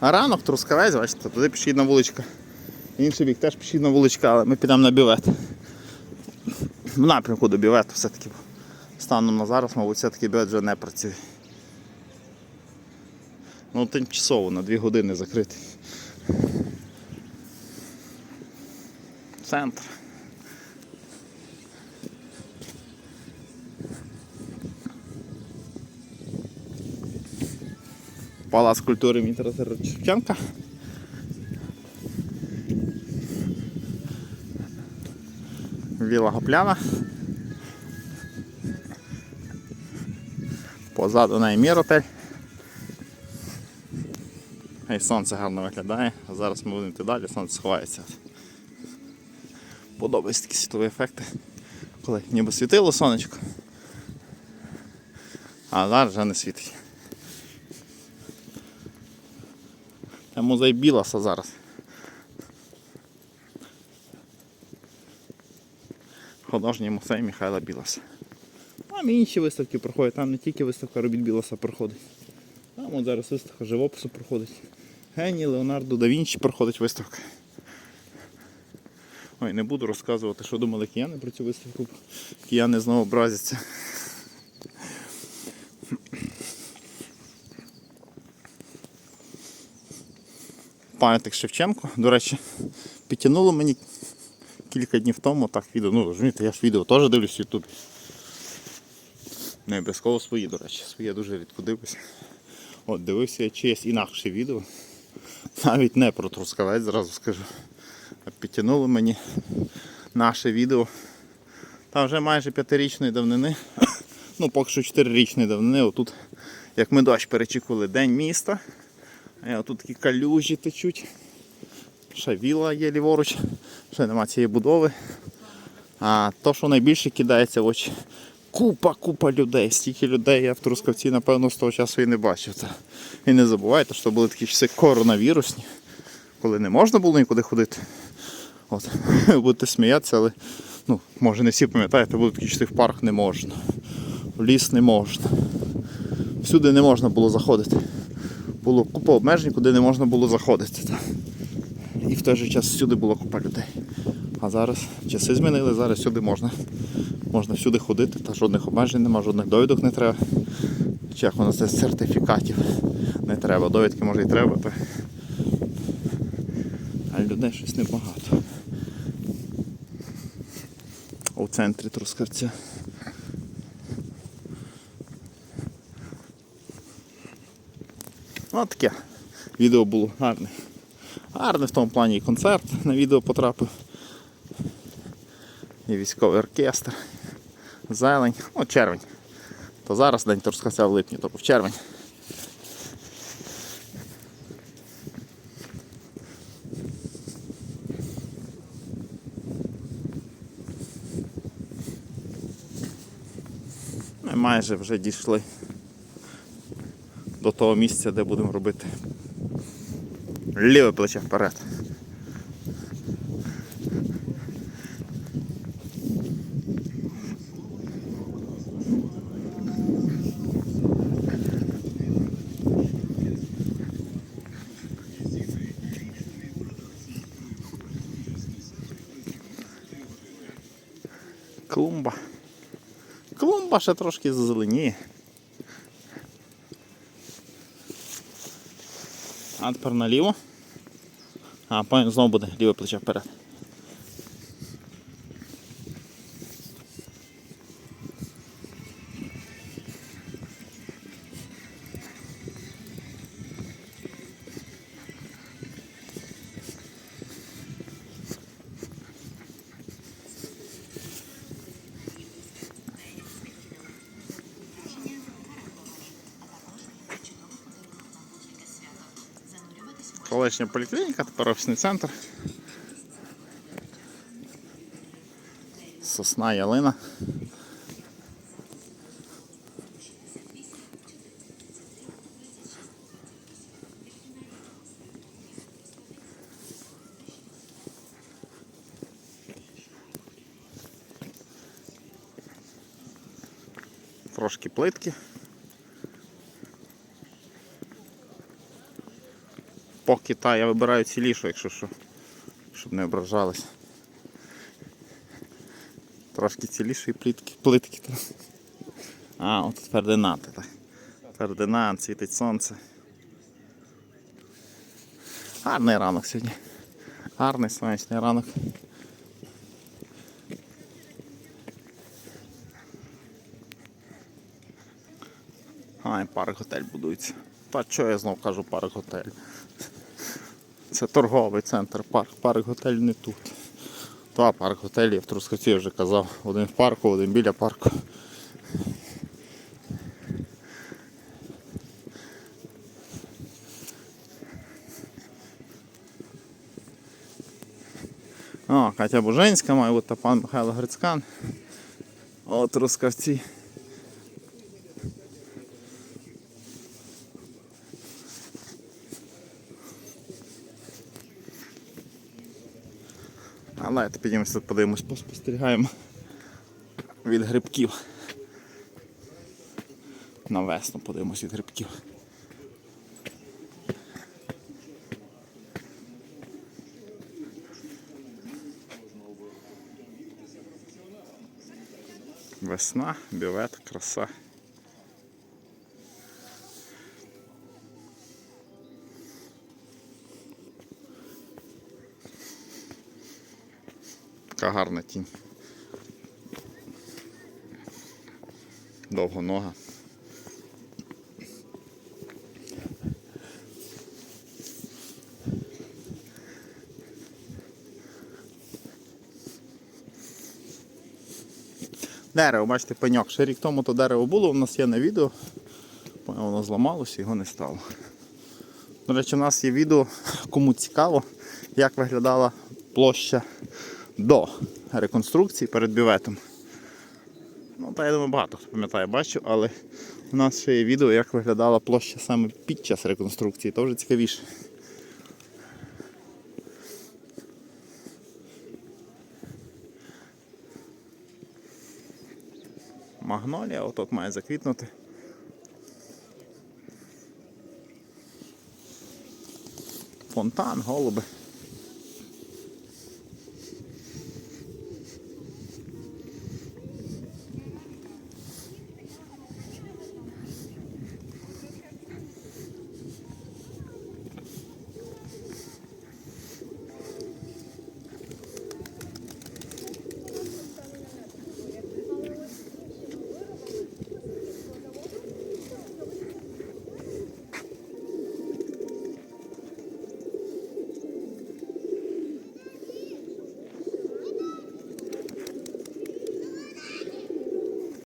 А ранок трускавець, бачите, туди пішідна вуличка. Інший бік теж пішідна вуличка, але ми підемо на бівет. В напрямку до бівету все-таки. Станом на зараз, мабуть, все-таки бівет вже не працює. Ну, тимчасово на 2 години закритий. Центр. Палац культури імені Тараса Шевченка. Віла Гопляна. Позаду неї Міротель. І сонце гарно виглядає. А зараз ми будемо йти далі, сонце сховається. Подобаються такі світлові ефекти. Коли ніби світило сонечко. А зараз вже не світить. Це музей Біласа зараз. Художній музей Михайла Біласа. Там інші виставки проходять, там не тільки виставка робіт Біласа проходить. Там от зараз виставка живопису проходить. Геній, Леонардо да Вінчі проходить виставка. Ой, не буду розказувати, що думали кияни про цю виставку. Кияни знову образяться. Пам'ятник Шевченко. До речі, підтягнуло мені кілька днів тому так відео. Ну, розумієте, я ж відео теж дивлюсь в Ютубі. Не обов'язково свої, до речі. Свої я дуже рідко дивлюся. От, дивився я чиєсь інакше відео. Навіть не про трускавець, зразу скажу. А підтягнуло мені наше відео. Там вже майже п'ятирічної давнини. Ну, поки що чотирирічної давнини. Отут, як ми дощ перечікували День міста. А отут такі калюжі течуть. Ще віла є ліворуч, ще нема цієї будови. А то, що найбільше кидається в очі, купа, купа людей. Стільки людей я в Трускавці, напевно, з того часу і не бачив. І не забувайте, що були такі часи коронавірусні, коли не можна було нікуди ходити. От. Будете сміятися, але ну, може не всі пам'ятаєте, були такі часи в парк не можна. В ліс не можна. Всюди не можна було заходити. Було купа обмежень, куди не можна було заходити. І в той же час всюди була купа людей. А зараз часи змінили, зараз сюди можна. Можна всюди ходити, та жодних обмежень немає, жодних довідок не треба. Чи як воно це сертифікатів не треба. Довідки може і треба, то... а людей щось небагато. У центрі Трускавця. Ось таке відео було гарне. Гарне в тому плані і концерт на відео потрапив. І військовий оркестр. Зелень. О, червень. То зараз день Трускавця в липні, то в червень. Ми майже вже дійшли до того місця, де будемо робити ліве плече вперед. Клумба. Клумба ще трошки зазеленіє. А наліво. А потім знову буде ліве плече вперед. Колишня поліклініка, тепер офісний центр. Сосна ялина. Трошки плитки. Поки та я вибираю цілішу, якщо що. Щоб не ображались. Трошки ціліші плітки, плитки. А, от Фердинанд. Фердинанд, світить сонце. Гарний ранок сьогодні. Гарний сонячний ранок. А, парк готель будується. Та що я знов кажу парк готель? Це торговий центр, парк. Парк готель не тут. Та парк готель я в Трускавці вже казав. Один в парку, один біля парку. О, Катя Буженська, має бути пан Михайло Грицькан. От Трускавці. А давайте підіймемося тут, подивимось, поспостерігаємо від грибків. На весну подивимось від грибків. Весна, бювет, краса. Така гарна тінь. Довгонога. Дерево, бачите, пеньок. Ще рік тому то дерево було, у нас є на відео. Воно зламалося, його не стало. До речі, у нас є відео, кому цікаво, як виглядала площа до реконструкції перед бюветом. Ну, та я думаю, багато хто пам'ятає, бачу, але у нас ще є відео, як виглядала площа саме під час реконструкції, то вже цікавіше. Магнолія отут має заквітнути. Фонтан, голуби.